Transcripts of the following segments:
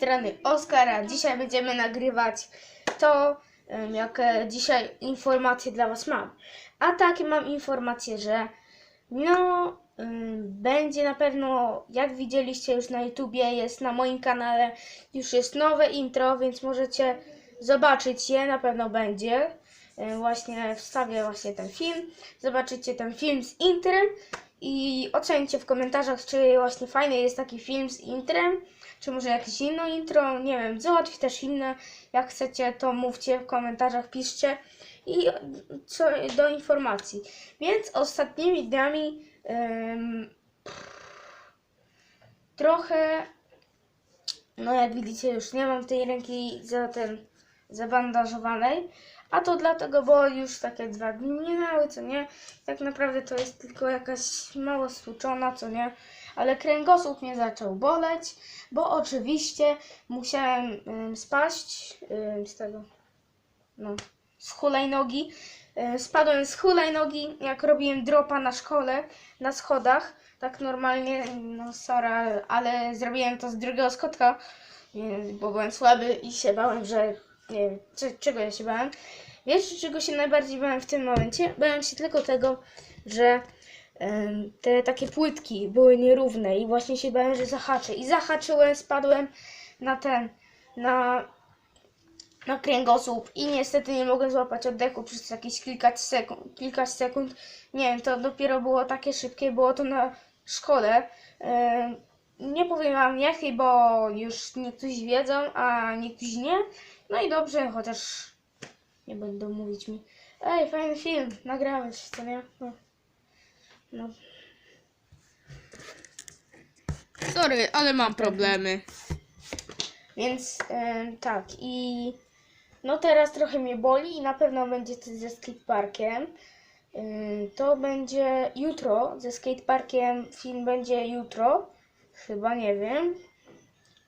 strony Oskara. Dzisiaj będziemy nagrywać to, jakie dzisiaj informacje dla Was mam. A takie mam informacje, że no, będzie na pewno, jak widzieliście już na YouTubie, jest na moim kanale, już jest nowe intro, więc możecie zobaczyć je, na pewno będzie. Właśnie wstawię właśnie ten film. Zobaczycie ten film z intrem i ocencie w komentarzach, czy właśnie fajny jest taki film z intrem, czy może jakieś inne intro, nie wiem, załatwić też inne, jak chcecie, to mówcie w komentarzach, piszcie i co do informacji. Więc ostatnimi dniami trochę, no jak widzicie, już nie mam tej ręki za ten zabandażowanej, a to dlatego, bo już takie dwa dni minęły, co nie? Tak naprawdę to jest tylko jakaś mało stłuczona, co nie? Ale kręgosłup mnie zaczął boleć, bo oczywiście musiałem ym, spaść ym, z tego, no, z hulajnogi. Ym, spadłem z hulajnogi, jak robiłem dropa na szkole, na schodach. Tak normalnie, no sorry, ale zrobiłem to z drugiego schodka, bo byłem słaby i się bałem, że nie wiem, czy, czego ja się bałem. Wiesz, czego się najbardziej bałem w tym momencie? Bałem się tylko tego, że te takie płytki były nierówne i właśnie się bałem, że zahaczę. I zahaczyłem, spadłem na ten, na, na kręgosłup i niestety nie mogłem złapać oddechu przez jakieś kilka sekund. Kilka sekund. Nie wiem, to dopiero było takie szybkie, było to na szkole. Nie powiem wam jakiej, bo już niektórzy wiedzą, a niektórzy nie. No i dobrze, chociaż nie będą mówić mi, ej, fajny film, nagrałeś, co nie? No. no. Sorry, ale mam problemy. Więc em, tak, i no teraz trochę mnie boli i na pewno będzie coś ze skateparkiem. Ym, To będzie jutro, ze skateparkiem film będzie jutro, chyba nie wiem,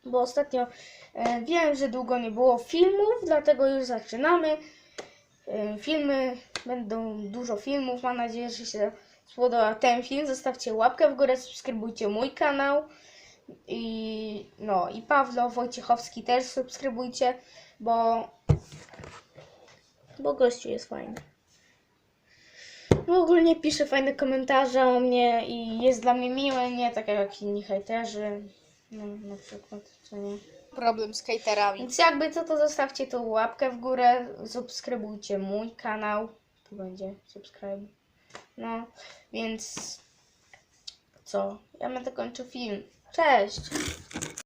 bo ostatnio e, wiem, że długo nie było filmów, dlatego już zaczynamy. E, Filmy, będą dużo filmów, mam nadzieję, że się spodoba ten film. Zostawcie łapkę w górę, subskrybujcie mój kanał. I no, i Pawlo Wojciechowski też subskrybujcie, bo bo gościu jest fajny. W ogóle pisze fajne komentarze o mnie i jest dla mnie miły, nie tak jak inni hejterzy. No, na przykład, co nie. Problem z hejterami. Więc jakby co, to zostawcie tą łapkę w górę, subskrybujcie mój kanał. Tu będzie subskryb. No, więc co? Ja będę kończył film. Cześć!